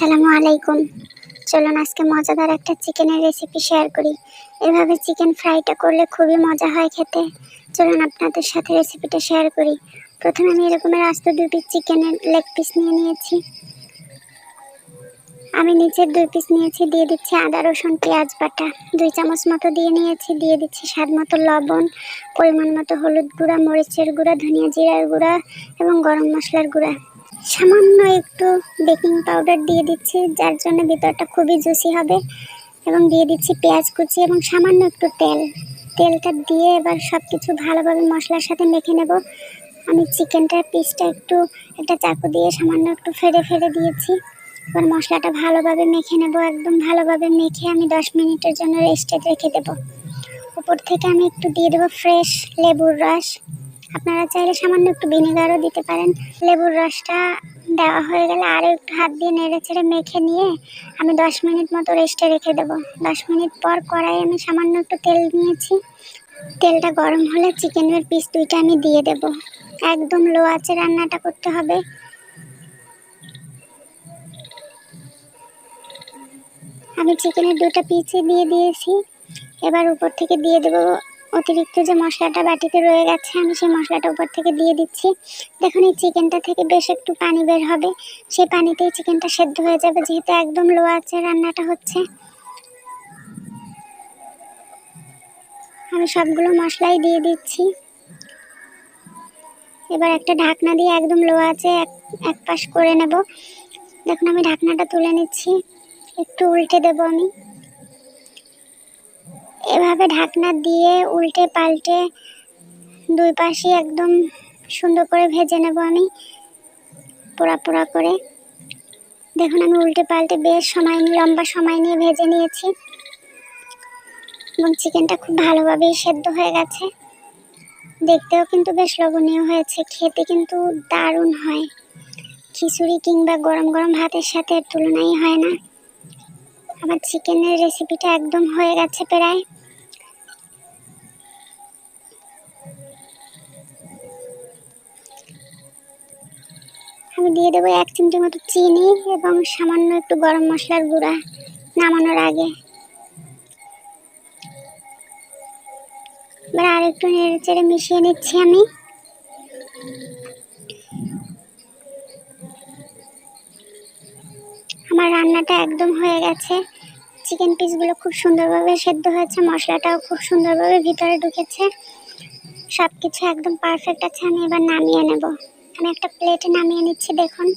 আসসালামু আলাইকুম। চলুন আজকে মজাদার একটা চিকেনের রেসিপি শেয়ার করি। এভাবে চিকেন ফ্রাইটা করলে খুবই মজা হয় খেতে। চলুন আপনাদের সাথে রেসিপিটা শেয়ার করি। প্রথমে আমি এরকমের আস্ত দুই পিস চিকেনের লেগ পিস নিয়ে নিয়েছি। আমি নিচের দুই পিস নিয়েছি, দিয়ে দিচ্ছি আদা, রসুন, পেঁয়াজ বাটা। দুই চামচ মতো দিয়ে নিয়েছি, দিয়ে দিচ্ছি স্বাদ মতো লবণ, পরিমাণ মতো হলুদ গুঁড়া, মরিচের গুঁড়া, ধনিয়া জিরার গুঁড়া এবং গরম মশলার গুঁড়া। সামান্য একটু বেকিং পাউডার দিয়ে দিচ্ছি, যার জন্য ভিতরটা খুবই জুসি হবে। এবং দিয়ে দিচ্ছি পেঁয়াজ কুচি এবং সামান্য একটু তেল। তেলটা দিয়ে এবার সব কিছু ভালোভাবে মশলার সাথে মেখে নেব। আমি চিকেনটার পিসটা একটু, একটা চাকু দিয়ে সামান্য একটু ফেড়ে ফেড়ে দিয়েছি। এবার মশলাটা ভালোভাবে মেখে নেব, একদম ভালোভাবে মেখে আমি দশ মিনিটের জন্য রেস্টে রেখে দেব। উপর থেকে আমি একটু দিয়ে দেবো ফ্রেশ লেবুর রস। আপনারা চাইলে সামান্য একটু ভিনেগারও দিতে পারেন। লেবুর রসটা দেওয়া হয়ে গেলে আরও একটু হাত দিয়ে নেড়ে চেড়ে মেখে নিয়ে আমি দশ মিনিট মতো রেস্টে রেখে দেবো। দশ মিনিট পর কড়াই আমি সামান্য একটু তেল নিয়েছি। তেলটা গরম হলে চিকেনের পিস দুইটা আমি দিয়ে দেব। একদম লো আঁচে রান্নাটা করতে হবে। আমি চিকেনের দুটো পিসই দিয়ে দিয়েছি। এবার উপর থেকে দিয়ে দেবো অতিরিক্ত যে মশলাটা বাটিতে রয়ে গেছে, আমি সেই মশলাটা উপর থেকে দিয়ে দিচ্ছি। দেখুন, এই চিকেনটা থেকে বেশ একটু পানি বের হবে। সেই পানিতেই চিকেনটা সেদ্ধ হয়ে যাবে, যেহেতু একদম লো আছে রান্নাটা হচ্ছে। আমি সবগুলো মশলাই দিয়ে দিচ্ছি। এবার একটা ঢাকনা দিয়ে একদম লো আছে এক পাশ করে নেব। দেখুন, আমি ঢাকনাটা তুলে নিচ্ছি। একটু উল্টে দেবো আমি। এভাবে ঢাকনা দিয়ে উল্টে পাল্টে দুই পাশে একদম সুন্দর করে ভেজে নেব আমি, পোড়া পোড়া করে। দেখুন আমি উল্টে পাল্টে বেশ সময় লম্বা সময় নিয়ে ভেজে নিয়েছি। এবং চিকেনটা খুব ভালোভাবেই সেদ্ধ হয়ে গেছে। দেখতেও কিন্তু বেশ লোভনীয় হয়েছে, খেতে কিন্তু দারুণ হয়। খিচুড়ি কিংবা গরম গরম ভাতের সাথে তুলনাই হয় না। আমার চিকেনের রেসিপিটা একদম হয়ে গেছে প্রায়। আমি দিয়ে দেবো এক চিমটি মতো চিনি এবং সামান্য একটু গরম মশলার গুঁড়া নামানোর আগে। এবার আর একটু নেড়ে চেড়ে মিশিয়ে নিচ্ছি আমি। আমার রান্নাটা একদম হয়ে গেছে। চিকেন পিসগুলো খুব সুন্দরভাবে সেদ্ধ হয়েছে, মশলাটাও খুব সুন্দরভাবে ভিতরে ঢুকেছে। সব কিছু একদম পারফেক্ট আছে, আমি এবার নামিয়ে নেব। আমি একটা প্লেটে নামিয়ে নিচ্ছি, দেখুন।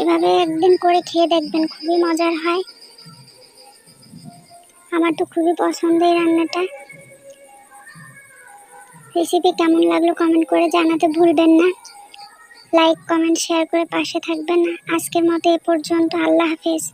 এভাবে একদিন করে খেয়ে দেখবেন, খুবই মজার হয়। আমার তো খুবই পছন্দ এই রান্নাটা। রেসিপি কেমন লাগল কমেন্ট করে জানাতে ভুলবেন না। লাইক কমেন্ট শেয়ার করে পাশে থাকবেন। আজকের মতো এ পর্যন্ত, আল্লাহ হাফেজ।